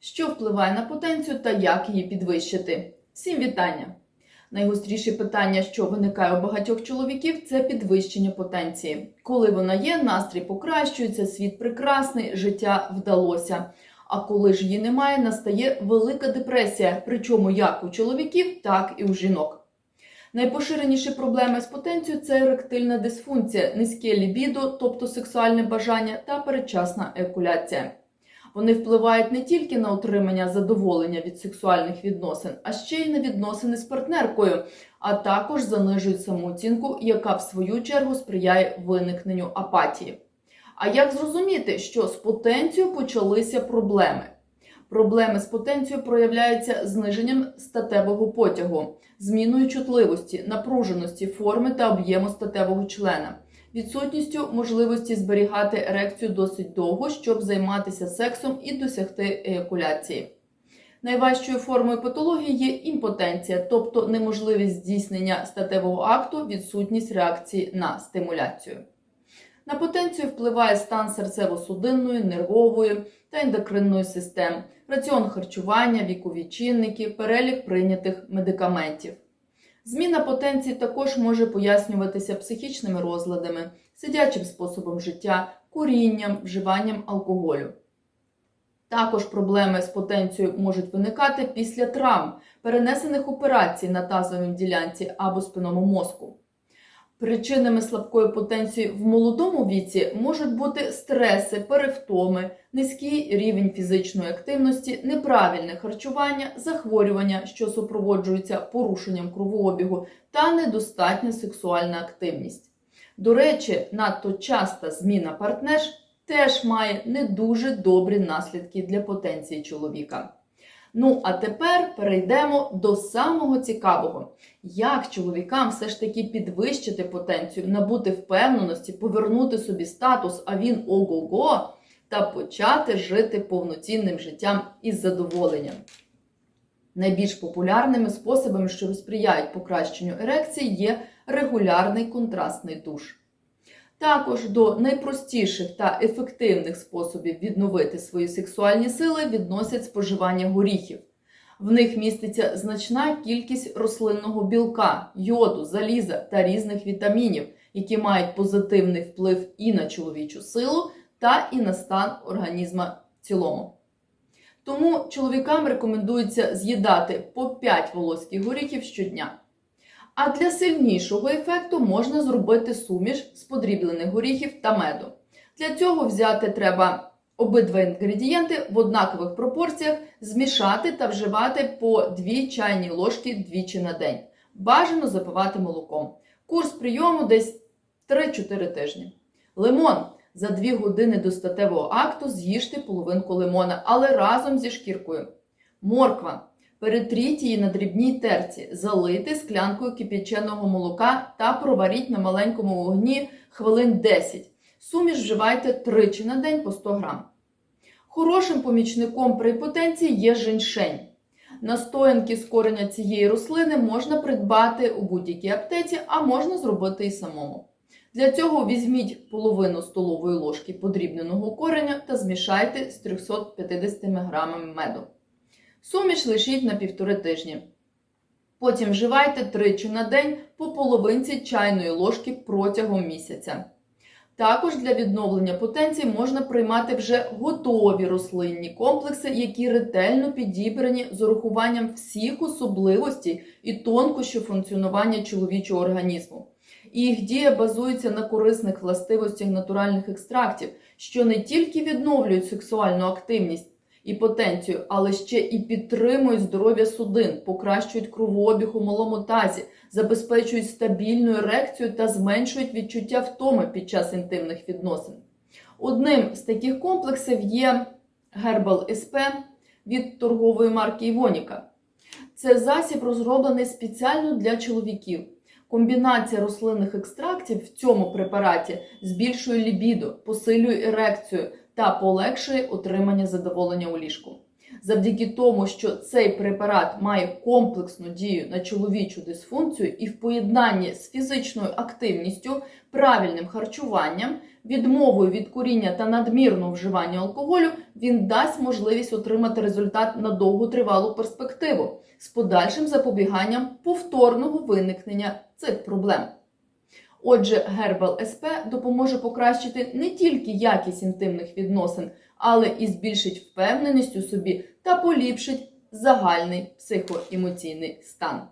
Що впливає на потенцію та як її підвищити? Всім вітання! Найгостріше питання, що виникає у багатьох чоловіків, це підвищення потенції. Коли вона є, настрій покращується, світ прекрасний, життя вдалося. А коли ж її немає, настає велика депресія, причому як у чоловіків, так і у жінок. Найпоширеніші проблеми з потенцією це еректильна дисфункція, низьке лібідо, тобто сексуальне бажання та передчасна екуляція. Вони впливають не тільки на отримання задоволення від сексуальних відносин, а ще й на відносини з партнеркою, а також занижують самооцінку, яка в свою чергу сприяє виникненню апатії. А як зрозуміти, що з потенцією почалися проблеми? Проблеми з потенцією проявляються зниженням статевого потягу, зміною чутливості, напруженості форми та об'єму статевого члена, відсутністю можливості зберігати ерекцію досить довго, щоб займатися сексом і досягти еякуляції. Найважчою формою патології є імпотенція, тобто неможливість здійснення статевого акту, відсутність реакції на стимуляцію. На потенцію впливає стан серцево-судинної, нервової та ендокринної систем, раціон харчування, вікові чинники, перелік прийнятих медикаментів. Зміна потенції також може пояснюватися психічними розладами, сидячим способом життя, курінням, вживанням алкоголю. Також проблеми з потенцією можуть виникати після травм, перенесених операцій на тазовій ділянці або спинному мозку. Причинами слабкої потенції в молодому віці можуть бути стреси, перевтоми, низький рівень фізичної активності, неправильне харчування, захворювання, що супроводжуються порушенням кровообігу, та недостатня сексуальна активність. До речі, надто часта зміна партнерш теж має не дуже добрі наслідки для потенції чоловіка. Ну, а тепер перейдемо до самого цікавого. Як чоловікам все ж таки підвищити потенцію, набути впевненості, повернути собі статус, а він ого-го, та почати жити повноцінним життям із задоволенням. Найбільш популярними способами, що сприяють покращенню ерекції, є регулярний контрастний душ. Також до найпростіших та ефективних способів відновити свої сексуальні сили відносять споживання горіхів. В них міститься значна кількість рослинного білка, йоду, заліза та різних вітамінів, які мають позитивний вплив і на чоловічу силу, та і на стан організма в цілому. Тому чоловікам рекомендується з'їдати по 5 волоських горіхів щодня. А для сильнішого ефекту можна зробити суміш з подріблених горіхів та меду. Для цього взяти треба обидва інгредієнти в однакових пропорціях, змішати та вживати по 2 чайні ложки двічі на день. Бажано запивати молоком. Курс прийому десь 3-4 тижні. Лимон. За 2 години до статевого акту з'їжте половинку лимона, але разом зі шкіркою. Морква. Перетріть її на дрібній терці, залийте склянкою кип'яченого молока та проваріть на маленькому вогні хвилин 10. Суміш вживайте тричі на день по 100 грам. Хорошим помічником при потенції є женьшень. Настоянки з кореня цієї рослини можна придбати у будь-якій аптеці, а можна зробити і самому. Для цього візьміть половину столової ложки подрібненого кореня та змішайте з 350 грамами меду. Суміш лишіть на півтори тижні. Потім вживайте тричі на день по половинці чайної ложки протягом місяця. Також для відновлення потенції можна приймати вже готові рослинні комплекси, які ретельно підібрані з урахуванням всіх особливостей і тонкощів функціонування чоловічого організму. Їх дія базується на корисних властивостях натуральних екстрактів, що не тільки відновлюють сексуальну активність і потенцію, але ще і підтримують здоров'я судин, покращують кровообіг у малому тазі, забезпечують стабільну ерекцію та зменшують відчуття втоми під час інтимних відносин. Одним з таких комплексів є Herbal SP від торгової марки Івоніка. Це засіб розроблений спеціально для чоловіків. Комбінація рослинних екстрактів в цьому препараті збільшує лібідо, посилює ерекцію та полегшує отримання задоволення у ліжку. Завдяки тому, що цей препарат має комплексну дію на чоловічу дисфункцію і в поєднанні з фізичною активністю, правильним харчуванням, відмовою від куріння та надмірного вживання алкоголю, він дасть можливість отримати результат на довготривалу перспективу з подальшим запобіганням повторного виникнення цих проблем. Отже, Herbal SP допоможе покращити не тільки якість інтимних відносин, але і збільшить впевненість у собі та поліпшить загальний психоемоційний стан.